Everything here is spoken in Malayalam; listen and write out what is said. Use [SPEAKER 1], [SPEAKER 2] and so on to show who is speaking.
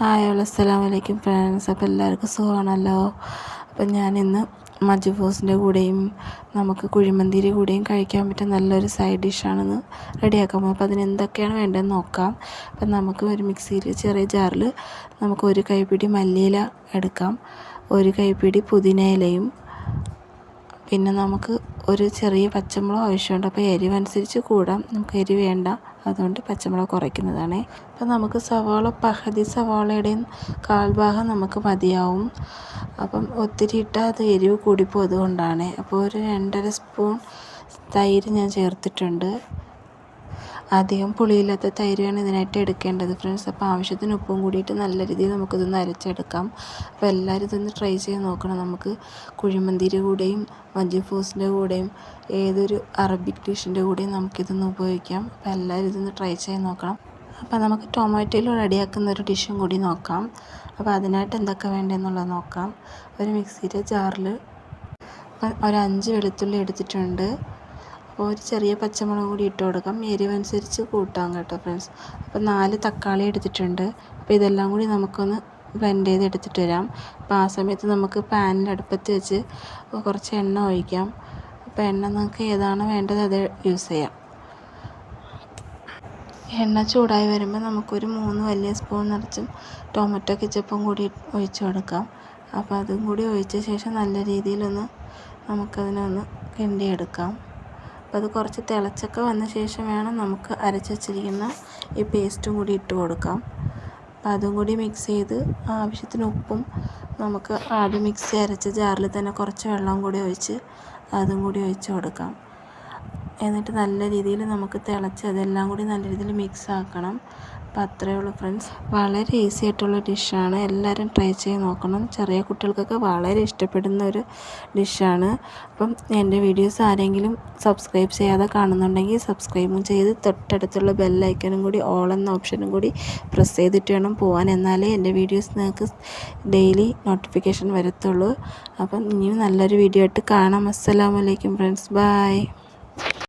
[SPEAKER 1] ഹായ് ഹലോ അസ്സലാമു അലൈക്കും ഫ്രണ്ട്സ് അപ്പോൾ എല്ലാവർക്കും സുഖമാണല്ലോ? അപ്പം ഞാനിന്ന് മജുബോസിന്റെ കൂടെയും നമുക്ക് കുഴിമന്തിരി കൂടെയും കഴിക്കാൻ പറ്റിയ നല്ലൊരു സൈഡ് ഡിഷാണെന്ന് റെഡിയാക്കാം. അപ്പോൾ അതിന് എന്തൊക്കെയാണ് വേണ്ടതെന്ന് നോക്കാം. അപ്പം നമുക്ക് ഒരു മിക്സിയിൽ ചെറിയ ജാറിൽ നമുക്ക് ഒരു കൈപ്പിടി മല്ലിയില എടുക്കാം ഒരു കൈപ്പിടി പുതിനയിലയും പിന്നെ നമുക്ക് ഒരു ചെറിയ പച്ചമുളക് ആവശ്യമുണ്ട്. അപ്പോൾ എരിവനുസരിച്ച് കൂടാം. നമുക്ക് എരി വേണ്ട. അതുകൊണ്ട് പച്ചമുളക് കുറയ്ക്കുന്നതാണ്. അപ്പം നമുക്ക് സവാള പകുതി സവാളയുടെയും കാൽഭാഗം നമുക്ക് മതിയാവും. അപ്പം ഒത്തിരി ഇട്ടാൽ അത് എരിവ് കൂടിപ്പോകും അതുകൊണ്ടാണ് അപ്പോൾ ഒരു രണ്ടര സ്പൂൺ തൈര് ഞാൻ ചേർത്തിട്ടുണ്ട്. അധികം പുളിയില്ലാത്ത തൈരാണ് ഇതിനായിട്ട് എടുക്കേണ്ടത് ഫ്രണ്ട്സ്. അപ്പോൾ ആവശ്യത്തിന് ഉപ്പും കൂടിയിട്ട് നല്ല രീതിയിൽ നമുക്കിതൊന്ന് അരച്ചെടുക്കാം. അപ്പോൾ എല്ലാവരും ഇതൊന്ന് ട്രൈ ചെയ്ത് നോക്കണം. നമുക്ക് കുഴിമന്തിയുടെ കൂടെയും മഞ്ജുഫൂസിന്റെ കൂടെയും ഏതൊരു അറബിക് ഡിഷിന്റെ കൂടെയും നമുക്കിതൊന്ന് ഉപയോഗിക്കാം. അപ്പോൾ എല്ലാവരും ഇതൊന്ന് ട്രൈ ചെയ്ത് നോക്കണം. അപ്പോൾ നമുക്ക് ടൊമാറ്റോയിൽ റെഡിയാക്കുന്ന ഒരു ഡിഷും കൂടി നോക്കാം. അപ്പോൾ അതിനായിട്ട് എന്തൊക്കെ വേണ്ടതെന്നുള്ളത് നോക്കാം. ഒരു മിക്സിയുടെ ജാറിൽ ഒരു അഞ്ച് വെളുത്തുള്ളി എടുത്തിട്ടുണ്ട്. ഒരു ചെറിയ പച്ചമുളക് കൂടി ഇട്ട് കൊടുക്കാം. എരിവനുസരിച്ച് കൂട്ടാം കേട്ടോ ഫ്രണ്ട്സ് അപ്പോൾ നാല് തക്കാളി എടുത്തിട്ടുണ്ട്. അപ്പോൾ ഇതെല്ലാം കൂടി നമുക്കൊന്ന് ബ്ലെൻഡ് ചെയ്ത് എടുത്തിട്ട് വരാം. അപ്പോൾ ആ സമയത്ത് നമുക്ക് പാനിൽ അടുപ്പത്ത് വെച്ച് കുറച്ച് എണ്ണ ഒഴിക്കാം. അപ്പോൾ എണ്ണ നമുക്ക് ഏതാണ് വേണ്ടത് അത് യൂസ് ചെയ്യാം. എണ്ണ ചൂടായി വരുമ്പോൾ നമുക്കൊരു മൂന്ന് വലിയ സ്പൂൺ നിറച്ചും ടൊമാറ്റോ കിച്ചപ്പും കൂടി ഒഴിച്ചു കൊടുക്കാം. അപ്പോൾ അതും കൂടി ഒഴിച്ച ശേഷം നല്ല രീതിയിലൊന്ന് നമുക്കതിനൊന്ന് കിണ്ടിയെടുക്കാം അത് കുറച്ച് തിളച്ചൊക്കെ വന്ന ശേഷം വേണം നമുക്ക് അരച്ച് വച്ചിരിക്കുന്ന ഈ പേസ്റ്റും കൂടി ഇട്ട് കൊടുക്കാം. അപ്പോൾ അതും കൂടി മിക്സ് ചെയ്ത് ആവശ്യത്തിന് ഉപ്പും നമുക്ക് ആദ്യം മിക്സി അരച്ച ജാറിൽ തന്നെ കുറച്ച് വെള്ളം കൂടി ഒഴിച്ച് അതും കൂടി ഒഴിച്ച് കൊടുക്കാം. എന്നിട്ട് നല്ല രീതിയിൽ നമുക്ക് തിളച്ച് അതെല്ലാം കൂടി നല്ല രീതിയിൽ മിക്സ് ആക്കണം. അപ്പോൾ അത്രയേ ഉള്ളൂ ഫ്രണ്ട്സ് വളരെ ഈസി ആയിട്ടുള്ള ഡിഷാണ് എല്ലാവരും ട്രൈ ചെയ്ത് നോക്കണം. ചെറിയ കുട്ടികൾക്കൊക്കെ വളരെ ഇഷ്ടപ്പെടുന്ന ഒരു ഡിഷാണ് അപ്പം എന്റെ വീഡിയോസ് ആരെങ്കിലും സബ്സ്ക്രൈബ് ചെയ്യാതെ കാണുന്നുണ്ടെങ്കിൽ സബ്സ്ക്രൈബും ചെയ്ത് തൊട്ടടുത്തുള്ള ബെല്ലൈക്കനും കൂടി ഓൾ എന്ന ഓപ്ഷനും കൂടി പ്രസ് ചെയ്തിട്ട് വേണം പോകാൻ എന്നാലേ എന്റെ വീഡിയോസ് നിങ്ങൾക്ക് ഡെയിലി നോട്ടിഫിക്കേഷൻ വരത്തുള്ളൂ. അപ്പം ഇനിയും നല്ലൊരു വീഡിയോ ആയിട്ട് കാണാം. അസ്സലാമലൈക്കും ഫ്രണ്ട്സ് ബൈ